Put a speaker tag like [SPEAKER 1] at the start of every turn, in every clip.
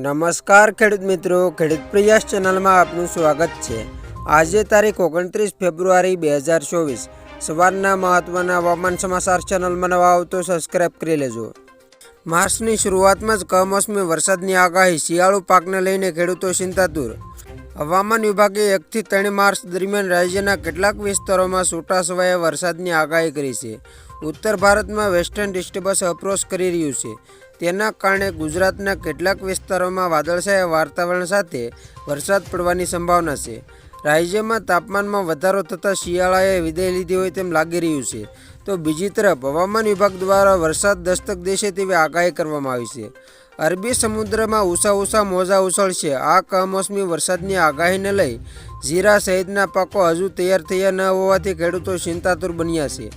[SPEAKER 1] નમસ્કાર ખેડૂત મિત્રો, ખેડૂત પ્રયાસ ચેનલમાં આપનું સ્વાગત છે. આજે તારીખ ઓગણત્રીસ ફેબ્રુઆરી બે હજાર ચોવીસ. સવારના મહત્ત્વના હવામાન સમાચાર ચેનલમાં નવા આવતો સબસ્ક્રાઇબ કરી લેજો. માર્ચની શરૂઆતમાં જ કમોસમી વરસાદની આગાહી શિયાળુ પાકને લઈને ખેડૂતો ચિંતાતુર હવામાન વિભાગે એકથી ત્રણ માર્ચ દરમિયાન રાજ્યના કેટલાક વિસ્તારોમાં છૂટાછવાયા વરસાદની આગાહી કરી છે. ઉત્તર ભારતમાં વેસ્ટર્ન ડિસ્ટર્બન્સ અપ્રોચ કરી રહ્યું છે. તેના કારણે ગુજરાતના કેટલાક વિસ્તારોમાં વાદળછાયા વાતાવરણ સાથે વરસાદ પડવાની સંભાવના છે. રાજ્યમાં તાપમાનમાં વધારો થતાં શિયાળાએ વિદાય લીધી હોય તેમ લાગી રહ્યું છે. તો બીજી તરફ હવામાન વિભાગ દ્વારા વરસાદ દસ્તક દેશે તેવી આગાહી કરવામાં આવી છે. અરબી સમુદ્રમાં ઉષા ઊંચા મોજા ઉછળશે. આ કમોસમી વરસાદની આગાહીને લઈ જીરા સહિતના પાકો હજુ તૈયાર થયા ન હોવાથી ખેડૂતો ચિંતાતુર બન્યા છે.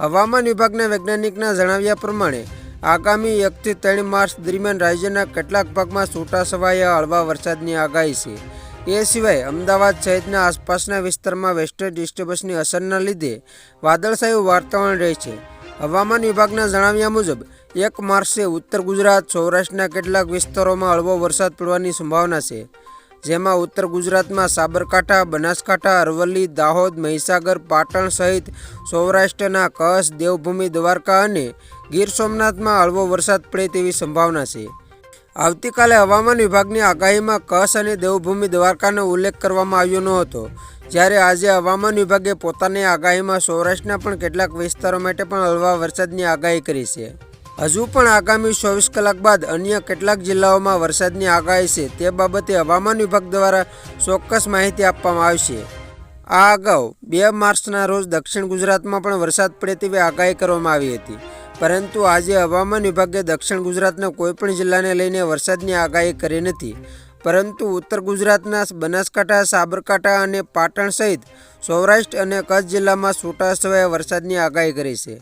[SPEAKER 1] હવામાન વિભાગના વૈજ્ઞાનિકના જણાવ્યા પ્રમાણે આગામી એકથી ત્રણ માર્ચ દરમિયાન રાજ્યના કેટલાક ભાગમાં છૂટાછવાયા હળવા વરસાદની આગાહી છે. એ સિવાય અમદાવાદ સહિતના આસપાસના વિસ્તારમાં વેસ્ટર્ન ડિસ્ટર્બન્સની અસરના લીધે વાદળછાયું વાતાવરણ રહે છે. હવામાન વિભાગના જણાવ્યા મુજબ, એક માર્ચે ઉત્તર ગુજરાત, સૌરાષ્ટ્રના કેટલાક વિસ્તારોમાં હળવો વરસાદ પડવાની સંભાવના છે. જેમાં ઉત્તર ગુજરાતમાં સાબરકાંઠા, બનાસકાંઠા, અરવલ્લી, દાહોદ, મહીસાગર, પાટણ સહિત સૌરાષ્ટ્રના કચ્છ, દેવભૂમિ, દ્વારકા અને ગીર સોમનાથમાં હળવો વરસાદ પડે તેવી સંભાવના છે. આવતીકાલે હવામાન વિભાગની આગાહીમાં કચ્છ અને દેવભૂમિ, દ્વારકાનો ઉલ્લેખ કરવામાં આવ્યો ન હતો જ્યારે આજે હવામાન વિભાગે પોતાની આગાહીમાં સૌરાષ્ટ્રના પણ કેટલાક વિસ્તારો માટે પણ હળવા વરસાદની આગાહી કરી છે. હજુ પણ આગામી ચોવીસ કલાક બાદ અન્ય કેટલાક જિલ્લાઓમાં વરસાદની આગાહી છે. તે બાબતે હવામાન વિભાગ દ્વારા ચોક્કસ માહિતી આપવામાં આવશે આ અગાઉ બે માર્ચના રોજ દક્ષિણ ગુજરાતમાં પણ વરસાદ પડે તેવી આગાહી કરવામાં આવી હતી. પરંતુ આજે હવામાન વિભાગે દક્ષિણ ગુજરાતના કોઈપણ જિલ્લાને લઈને વરસાદની આગાહી કરી નથી. પરંતુ ઉત્તર ગુજરાતના બનાસકાંઠા, સાબરકાંઠા અને પાટણ સહિત સૌરાષ્ટ્ર અને કચ્છ જિલ્લામાં છૂટાછવાયા વરસાદની આગાહી કરી છે.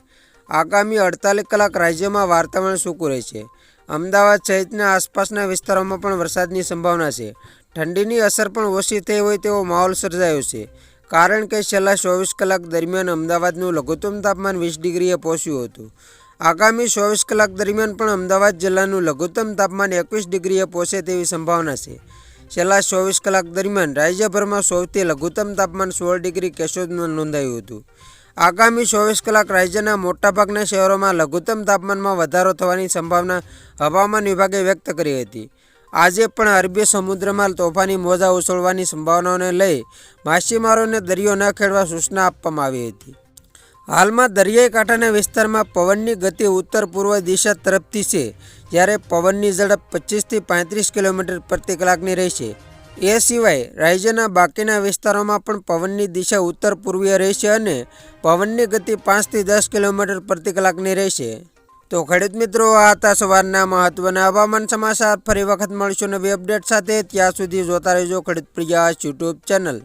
[SPEAKER 1] આગામી અડતાલીસ કલાક રાજ્યમાં વાતાવરણ સૂકું રહેશે. અમદાવાદ સહિતના આસપાસના વિસ્તારોમાં પણ વરસાદની સંભાવના છે. ઠંડીની અસર પણ ઓછી થઈ હોય તેવો માહોલ સર્જાયો છે. કારણ કે છેલ્લા ચોવીસ કલાક દરમિયાન અમદાવાદનું લઘુત્તમ તાપમાન વીસ ડિગ્રીએ પહોંચ્યું હતું. આગામી ચોવીસ કલાક દરમિયાન પણ અમદાવાદ જિલ્લાનું લઘુત્તમ તાપમાન એકવીસ ડિગ્રીએ પહોંચે તેવી સંભાવના છે. છેલ્લા ચોવીસ કલાક દરમિયાન રાજ્યભરમાં સૌથી લઘુત્તમ તાપમાન સોળ ડિગ્રી કેશોદમાં નોંધાયું હતું. આગામી ચોવીસ કલાક રાજ્યના મોટાભાગના શહેરોમાં લઘુત્તમ તાપમાનમાં વધારો થવાની સંભાવના હવામાન વિભાગે વ્યક્ત કરી હતી. આજે પણ અરબી સમુદ્રમાં તોફાની મોજા ઉછળવાની સંભાવનાઓને લઈ માછીમારોને દરિયો ન ખેડવા સૂચના આપવામાં આવી હતી. હાલમાં દરિયાઈ કાંઠાના વિસ્તારમાં પવનની ગતિ ઉત્તર પૂર્વ દિશા તરફથી છે, જ્યારે પવનની ઝડપ પચીસથી પાંત્રીસ કિલોમીટર પ્રતિ કલાકની રહેશે. એ સિવાય રાજ્યના બાકીના વિસ્તારોમાં પણ પવનની દિશા ઉત્તર પૂર્વીય રહેશે અને પવનની ગતિ પાંચથી દસ કિલોમીટર પ્રતિ કલાકની રહેશે. તો ખેડૂત મિત્રો, આ હતા સવારના મહત્વના હવામાન સમાચાર. ફરી વખત મળશું નવી અપડેટ સાથે. ત્યાં સુધી જોતા રહેજો ખેડૂત પ્રિયા યુટ્યુબ ચેનલ.